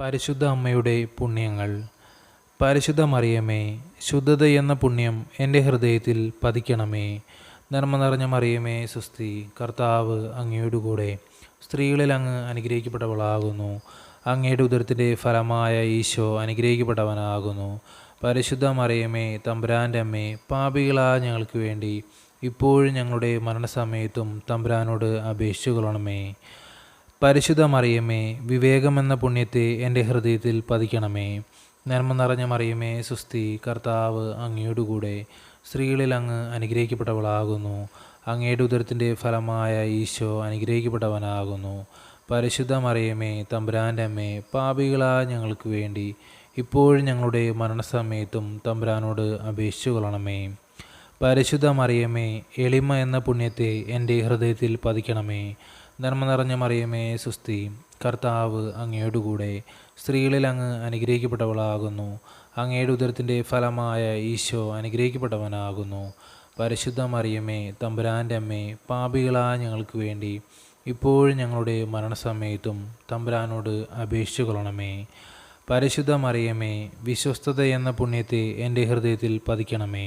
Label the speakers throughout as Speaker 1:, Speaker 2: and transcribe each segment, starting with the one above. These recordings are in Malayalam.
Speaker 1: പരിശുദ്ധ അമ്മയുടെ പുണ്യങ്ങൾ. പരിശുദ്ധ മറിയമേ ശുദ്ധത എന്ന പുണ്യം എന്റെ ഹൃദയത്തിൽ പതിക്കണമേ. നന്മ നിറഞ്ഞ മറിയമേ സുസ്തി കർത്താവ് അങ്ങയുടെ കൂടെ സ്ത്രീകളിൽ അങ്ങ് അനുഗ്രഹിക്കപ്പെട്ടവളാകുന്നു. അങ്ങയുടെ ഉദരത്തിന്റെ ഫലമായ ഈശോ അനുഗ്രഹിക്കപ്പെട്ടവനാകുന്നു. പരിശുദ്ധ മറിയമേ തമ്പുരാന്റെ അമ്മേ പാപികളാ ഞങ്ങൾക്ക് വേണ്ടി ഇപ്പോഴും ഞങ്ങളുടെ മരണസമയത്തും തമ്പുരാനോട് അപേക്ഷിച്ചു കൊള്ളണമേ പരിശുദ്ധ മറിയമേ വിവേകമെന്ന പുണ്യത്തെ എന്റെ ഹൃദയത്തിൽ പതിക്കണമേ. നന്മ നിറഞ്ഞ മറിയമേ സുസ്തി കർത്താവ് അങ്ങയോടുകൂടെ സ്ത്രീകളിൽ അങ്ങ് അനുഗ്രഹിക്കപ്പെട്ടവളാകുന്നു. അങ്ങയുടെ ഉദരത്തിന്റെ ഫലമായ ഈശോ അനുഗ്രഹിക്കപ്പെട്ടവനാകുന്നു. പരിശുദ്ധ മറിയമേ തമ്പുരാന്റെ അമ്മേ പാപികളായ ഞങ്ങൾക്ക് വേണ്ടി ഇപ്പോഴും ഞങ്ങളുടെ മരണസമയത്തും തമ്പുരാനോട് അപേക്ഷിച്ചു കൊള്ളണമേ. പരിശുദ്ധ മറിയമേ എളിമ എന്ന പുണ്യത്തെ എന്റെ ഹൃദയത്തിൽ പതിക്കണമേ. നന്മ നിറഞ്ഞ മറിയമേ സുസ്തി കർത്താവ് അങ്ങയോടുകൂടെ സ്ത്രീകളിൽ അങ്ങ് അനുഗ്രഹിക്കപ്പെട്ടവളാകുന്നു. അങ്ങയുടെ ഉദരത്തിന്റെ ഫലമായ ഈശോ അനുഗ്രഹിക്കപ്പെട്ടവനാകുന്നു. പരിശുദ്ധ മറിയമേ തമ്പുരാന്റെ അമ്മേ പാപികളായ ഞങ്ങൾക്ക് വേണ്ടി ഇപ്പോഴും ഞങ്ങളുടെ മരണസമയത്തും തമ്പുരാനോട് അപേക്ഷിച്ചു കൊള്ളണമേ. പരിശുദ്ധ മറിയമേ വിശ്വസ്തത എന്ന പുണ്യത്തെ എന്റെ ഹൃദയത്തിൽ പതിക്കണമേ.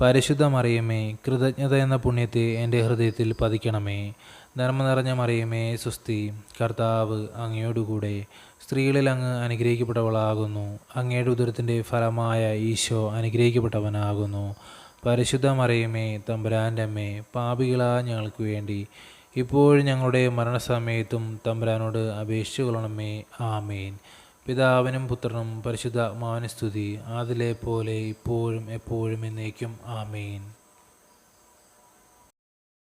Speaker 1: പരിശുദ്ധ മറിയമേ കൃതജ്ഞത എന്ന പുണ്യത്തെ എന്റെ ഹൃദയത്തിൽ പതിക്കണമേ. ധർമ്മ നിറഞ്ഞ മറിയമേ സുസ്തി കർത്താവ് അങ്ങയോടുകൂടെ സ്ത്രീകളിൽ അങ്ങ് അനുഗ്രഹിക്കപ്പെട്ടവളാകുന്നു. അങ്ങയുടെ ഉദരത്തിന്റെ ഫലമായ ഈശോ അനുഗ്രഹിക്കപ്പെട്ടവനാകുന്നു. പരിശുദ്ധ മറിയമേ തമ്പുരാന്റെ അമ്മേ പാപികളാ ഞങ്ങൾക്ക് വേണ്ടി ഇപ്പോഴും ഞങ്ങളുടെ മരണസമയത്തും തമ്പുരാനോട് അപേക്ഷിച്ചു കൊള്ളണമേ ആമേൻ. പിതാവിനും പുത്രനും പരിശുദ്ധ മാനസ്തുതി അതിലെ പോലെ ഇപ്പോഴും എപ്പോഴും എന്നേക്കും. ആമേൻ.